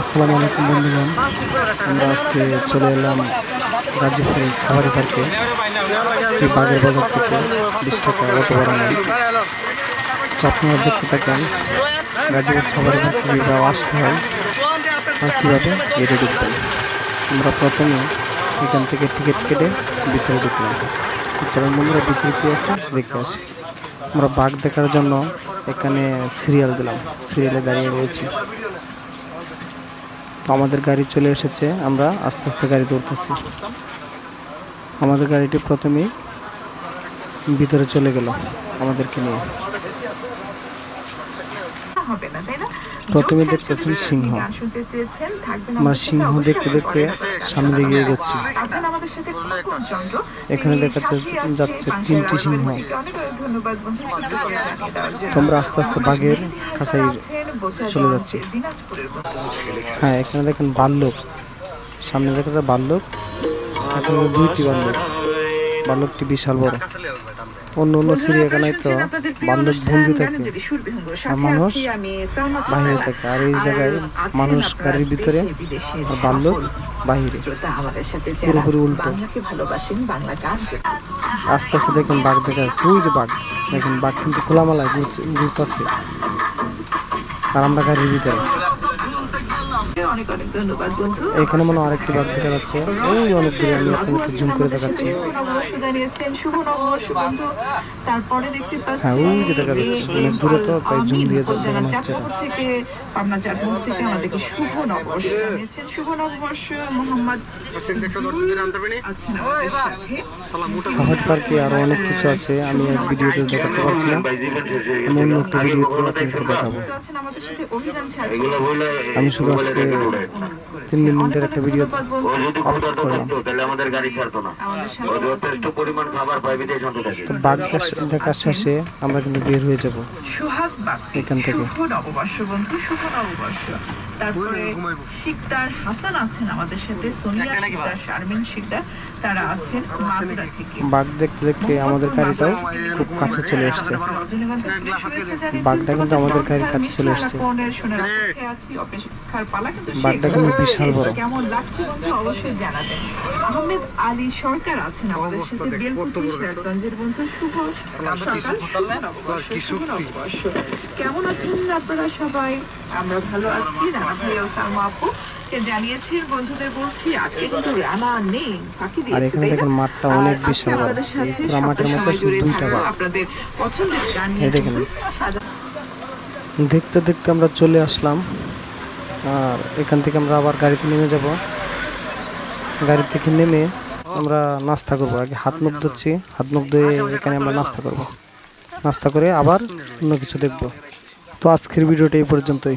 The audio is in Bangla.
আসসালামু আলাইকুম, বন্ধুগণ। আমরা আজকে চলে এলাম গাজীপুরের সাফারি পার্কে বাগের বাজার থেকে বিশ টাকা অটো ভাড়া নেয়। তো আপনারা দেখতে থাকেন, গাজীপুর সাফারি পার্কে কীভাবে আসতে হয় আর কীভাবে এটা ঢুকবেন? আমরা প্রথমে এখান থেকে টিকিট কেটে ভিতরে ঢুকলাম। চলুন, বন্ধুরা, ভিতরে কী আছে? দেখে আসি। আমরা বাঘ দেখার জন্য এখানে সিরিয়াল দিলাম। সিরিয়ালে দাঁড়িয়ে রয়েছি। তো আমাদের গাড়ি চলে এসেছে, আমরা আস্তে আস্তে গাড়ি ধরতেছি। আমাদের গাড়িটি প্রথমেই ভিতরে চলে গেল আমাদেরকে নিয়ে। প্রথমে দেখতেছেন সিংহ। আমরা সিংহ দেখতে দেখতে সামনে দিকে খোকন চন্দ্র। এখানে দেখা যাচ্ছে- যাচ্ছে তিনটি সিংহ। তোমরা আস্তে আস্তে বাঘের কাছাই চলে যাচ্ছে। হ্যাঁ এখানে দেখেন বাল্যক সামনে দেখা যায় বাল্যক এখানে দুইটি বাল্যক বাল্যকটি বিশাল বড়। অন্য অন্য চিড়িয়াখানায় তো অনুষ্ঠান বন্দি থাকে। আর মানুষ বাহিরে। থাকে। আর এই জায়গায় মানুষ গাড়ির ভিতরে আর সফল বাহিরে। পুরোপুরি উল্টো। আস্তে আস্তে দেখুন বাঘ দেখা যাচ্ছে। যে বাঘ। দেখুন বাঘ কিন্তু খোলামেলায় ঘুরতেছে। আর আমরা গাড়ির ভিতরে। এখানে মনে আরেকটি বাঘ দেখা যাচ্ছে। ওই অনেক দূরে আমি আপনাকে জুম করে দেখাচ্ছি। হ্যাঁ, ওই যে দেখা যাচ্ছে। অনেক দূরে তো, তাই আমিন দিয়ে দেখানো হচ্ছে। পাবনা থেকে আমাদেরকে শুভ নববর্ষ শুভ নববর্ষ মোহাম্মদ আরও অনেক কিছু আছে আমি ভিডিওতে দেখাতে পারছি একটা আমি শুধু আজকে ആളുകളെ তিন মিনিটের একটা ভিডিও আপলোড করলাম। তো বাঘ দেখার শেষে আমরা কিন্তু বের হয়ে যাব এখান থেকে। শুভ নববর্ষ বন্ধু শুভ নববর্ষ। তারপরে শিকদার হাসান আছেন আমাদের সাথে সোনিয়া শিকদার শারমিন শিকদার তারা আছেন মাগুরা থেকে। বাঘ দেখতে দেখতে আমাদের গাড়িটাও খুব কাছে চলে এসছে জানিয়েছেন। বাঘটা কিন্তু আমাদের গাড়ির কাছে চলে এসছে। বাঘটা কিন্তু বিশাল। বড়। কেমন লাগছে বন্ধু? অবশ্যই জানাবেন আহমেদ আলী সরকার আছেন আমাদের সাথে। বেলকুচি সিরাজগঞ্জের বন্ধু শুভ সকাল। কেমন আছেন আপনারা সবাই? আমরা ভালো আছি। রানা ভাই ও সালমা আপু জানিয়েছেন বন্ধুদের বলছি আজকে কিন্তু রানা নেই। ফাঁকি দিয়েছে তাই না? মাঠটা অনেক বিশাল। বড়। আমাদের সাথে এই পুরা মাঠের সবটা মধ্যে সময় জুড়ে দুইটা থাকব আপনাদের পছন্দের গান নিয়ে দেখেন। দেখতে দেখতে আমরা চলে আসলাম। আর এখান থেকে আমরা আবার গাড়িতে নেমে যাব। গাড়ি থেকে নেমে আমরা নাস্তা করব। আগে হাত মুখ ধরছি হাত মুখ ধুয়ে এখানে আমরা নাস্তা করব। নাস্তা করে আবার অন্য কিছু দেখব। তো আজকের ভিডিওটা এই পর্যন্তই।